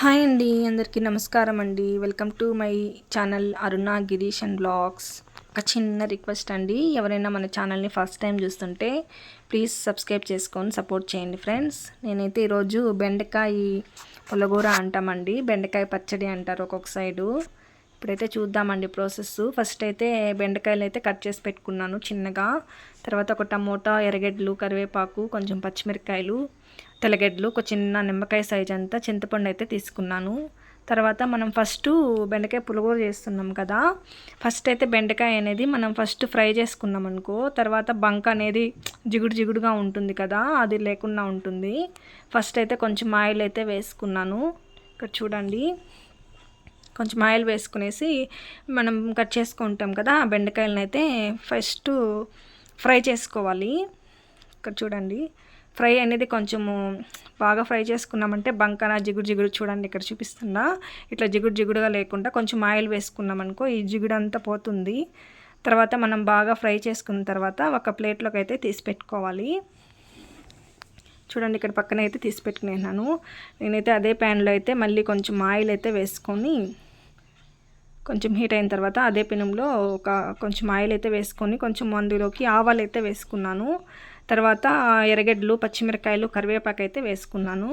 Hi అండి అందరికీ నమస్కారం అండి. Welcome to my channel Aruna Girish and vlogs. ఒక చిన్న రిక్వెస్ట్ అండి ఎవరైనా మన ఛానల్ని ఫస్ట్ టైం చూస్తుంటే ప్లీజ్ సబ్స్క్రైబ్ చేసుకొని సపోర్ట్ చేయండి ఫ్రెండ్స్. నేనైతే ఈరోజు బెండకాయ పులగూర అంటామండి. బెండకాయ పచ్చడి అంటారు ఒక్కొక్క సైడు. ఇప్పుడైతే చూద్దామండి ప్రాసెస్. ఫస్ట్ అయితే బెండకాయలు అయితే కట్ చేసి పెట్టుకున్నాను చిన్నగా. తర్వాత ఒక టమోటా ఎర్రగడ్డలు కరివేపాకు కొంచెం పచ్చిమిరకాయలు తెల్లగడ్డలు ఒక చిన్న నిమ్మకాయ సైజ్ అంతా చింతపండు అయితే తీసుకున్నాను. తర్వాత మనం ఫస్ట్ బెండకాయ పులిగూర చేస్తున్నాం కదా. ఫస్ట్ అయితే బెండకాయ అనేది మనం ఫస్ట్ ఫ్రై చేసుకున్నాం అనుకో తర్వాత బంక అనేది జిగుడు జిగుడుగా ఉంటుంది కదా అది లేకుండా ఉంటుంది. ఫస్ట్ అయితే కొంచెం ఆయిల్ అయితే వేసుకున్నాను. ఇక్కడ చూడండి. కొంచెం ఆయిల్ వేసుకునేసి మనం కట్ చేసుకుంటాం కదా ఆ బెండకాయలను అయితే ఫస్ట్ ఫ్రై చేసుకోవాలి. ఇక్కడ చూడండి. ఫ్రై అనేది కొంచెము బాగా ఫ్రై చేసుకున్నామంటే బంకన జిగుడు జిగుడు చూడండి ఇక్కడ చూపిస్తున్నా. ఇట్లా జిగుడు జిగుడుగా లేకుండా కొంచెం ఆయిల్ వేసుకున్నాం అనుకో ఈ జిగుడు అంతా పోతుంది. తర్వాత మనం బాగా ఫ్రై చేసుకున్న తర్వాత ఒక ప్లేట్లోకి అయితే తీసి పెట్టుకోవాలి. చూడండి ఇక్కడ పక్కన అయితే తీసి పెట్టుకునేనాను నేనైతే అదే ప్యాన్లో అయితే మళ్ళీ కొంచెం ఆయిల్ అయితే వేసుకొని కొంచెం హీట్ అయిన తర్వాత అదే పెనంలో ఒక కొంచెం ఆయిల్ అయితే వేసుకొని కొంచెం అందులోకి ఆవాలు అయితే వేసుకున్నాను. తర్వాత ఎర్రగడ్డలు పచ్చిమిరకాయలు కరివేపాకు అయితే వేసుకున్నాను.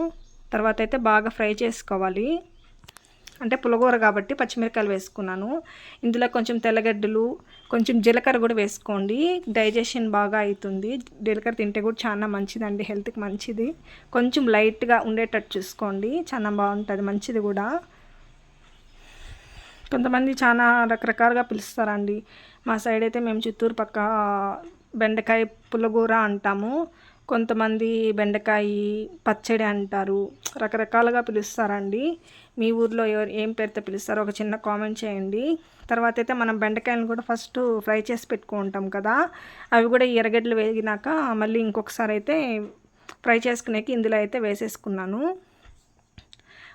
తర్వాత అయితే బాగా ఫ్రై చేసుకోవాలి. అంటే పులగూర కాబట్టి పచ్చిమిరకాయలు వేసుకున్నాను. ఇందులో కొంచెం తెల్లగడ్డలు కొంచెం జీలకర్ర కూడా వేసుకోండి. డైజెషన్ బాగా అవుతుంది. జీలకర్ర తింటే కూడా చాలా మంచిదండి హెల్త్కి మంచిది. కొంచెం లైట్గా ఉండేటట్టు చూసుకోండి చాలా బాగుంటుంది మంచిది కూడా. కొంతమంది చాలా రకరకాలుగా పిలుస్తారండి. మా సైడ్ అయితే మేము చిత్తూరు పక్క బెండకాయ పుల్లగూర అంటాము. కొంతమంది బెండకాయ పచ్చడి అంటారు. రకరకాలుగా పిలుస్తారండి. మీ ఊర్లో ఎవరు ఏం పేరుతో పిలుస్తారో ఒక చిన్న కామెంట్ చేయండి. తర్వాత అయితే మనం బెండకాయలను కూడా ఫస్ట్ ఫ్రై చేసి పెట్టుకుంటాం కదా. అవి కూడా ఎర్రగడ్డలు వేగినాక మళ్ళీ ఇంకొకసారి అయితే ఫ్రై చేసుకునేకి ఇందులో అయితే వేసేసుకున్నాను.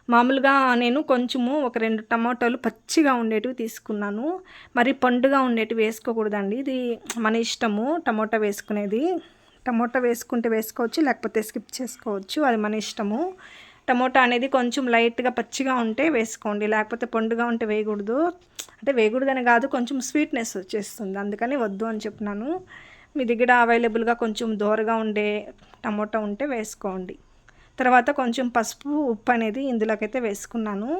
మామూలుగా నేను కొంచెము ఒక రెండు టమాటోలు పచ్చిగా ఉండేటివి తీసుకున్నాను. మరి పండుగా ఉండేటివి వేసుకోకూడదండి. ఇది మన ఇష్టము టమోటా వేసుకునేది. టమోటా వేసుకుంటే వేసుకోవచ్చు లేకపోతే స్కిప్ చేసుకోవచ్చు. అది మన ఇష్టము. టమోటా అనేది కొంచెం లైట్గా పచ్చిగా ఉంటే వేసుకోండి. లేకపోతే పండుగా ఉంటే వేయకూడదు. అంటే వేయకూడదని కాదు కొంచెం స్వీట్నెస్ వచ్చేస్తుంది. అందుకని వద్దు అని చెప్పినాను. మీ దగ్గర అవైలబుల్గా కొంచెం దోరగా ఉండే టమోటా ఉంటే వేసుకోండి. తర్వాత కొంచెం పసుపు ఉప్పు అనేది ఇందులోకైతే వేసుకున్నాను.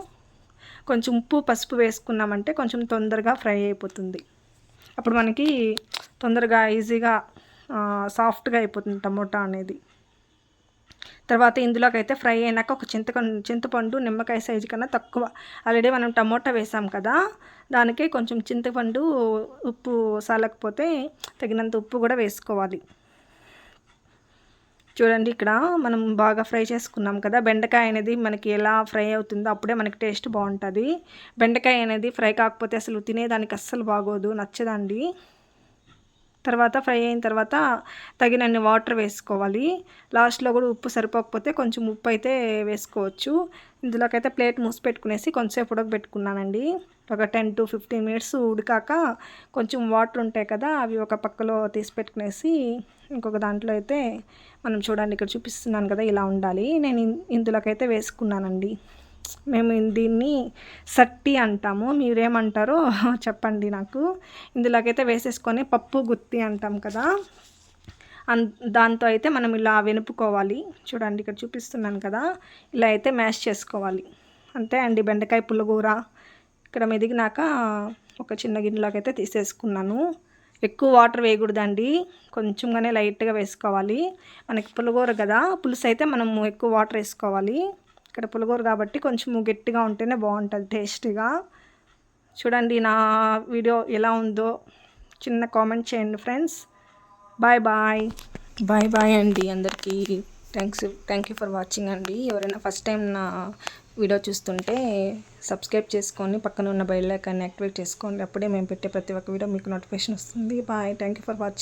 కొంచెం ఉప్పు పసుపు వేసుకున్నామంటే కొంచెం తొందరగా ఫ్రై అయిపోతుంది. అప్పుడు మనకి తొందరగా ఈజీగా సాఫ్ట్గా అయిపోతుంది టమోటా అనేది. తర్వాత ఇందులోకైతే ఫ్రై అయినాక ఒక చింతకండు చింతపండు నిమ్మకాయ సైజు కన్నా తక్కువ. ఆల్రెడీ మనం టమోటా వేసాం కదా దానికి కొంచెం చింతపండు ఉప్పు సాలకపోతే తగినంత ఉప్పు కూడా వేసుకోవాలి. చూడండి ఇక్కడ మనం బాగా ఫ్రై చేసుకున్నాం కదా. బెండకాయ అనేది మనకి ఎలా ఫ్రై అవుతుందో అప్పుడే మనకి టేస్ట్ బాగుంటుంది. బెండకాయ అనేది ఫ్రై కాకపోతే అసలు తినేదానికి అస్సలు బాగోదు. నచ్చదండి. తర్వాత ఫ్రై అయిన తర్వాత తగినన్ని వాటర్ వేసుకోవాలి. లాస్ట్లో కూడా ఉప్పు సరిపోకపోతే కొంచెం ఉప్పు అయితే వేసుకోవచ్చు. ఇందులోకైతే ప్లేట్ మూసి పెట్టుకునేసి కొంచెంసేపు ఉడకబెట్టుకున్నానండి. ఒక టెన్ టు ఫిఫ్టీన్ మినిట్స్ ఉడికాక కొంచెం వాటర్ ఉంటాయి కదా అవి ఒక పక్కలో తీసి పెట్టుకునేసి ఇంకొక దాంట్లో అయితే మనం చూడండి ఇక్కడ చూపిస్తున్నాను కదా ఇలా ఉండాలి. నేను ఇందులోకైతే వేసుకున్నానండి. మేము దీన్ని సట్టి అంటాము. మీరేమంటారో చెప్పండి నాకు. ఇందులోకైతే వేసేసుకొని పప్పు గుత్తి అంటాం కదా. అన్ దాంతో అయితే మనం ఇలా వెనుపుకోవాలి. చూడండి ఇక్కడ చూపిస్తున్నాను కదా. ఇలా అయితే మ్యాష్ చేసుకోవాలి. అంతే అండి బెండకాయ పుల్లగూర. ఇక్కడ మెదిగినాక ఒక చిన్న గిన్నెలోకి అయితే తీసేసుకున్నాను. ఎక్కువ వాటర్ వేయకూడదండి. కొంచెంగానే లైట్గా వేసుకోవాలి. మనకి పులిగూర కదా. పులుసు అయితే మనము ఎక్కువ వాటర్ వేసుకోవాలి. ఇక్కడ పులిగూర కాబట్టి కొంచెం గట్టిగా ఉంటేనే బాగుంటుంది టేస్టీగా. చూడండి నా వీడియో ఎలా ఉందో. చిన్న కామెంట్ చేయండి friends. Bye bye. Bye bye అండి అందరికీ. Thanks thank you for watching అండి. ఎవరైనా ఫస్ట్ టైం నా వీడియో చూస్తుంటే సబ్స్క్రైబ్ చేసుకొని పక్కన ఉన్న బెల్ ఐకాన్ని యాక్టివేట్ చేసుకోండి. అప్పుడే మేము పెట్టే ప్రతి ఒక్క వీడియో మీకు నోటిఫికేషన్ వస్తుంది. Bye. Thank you for watching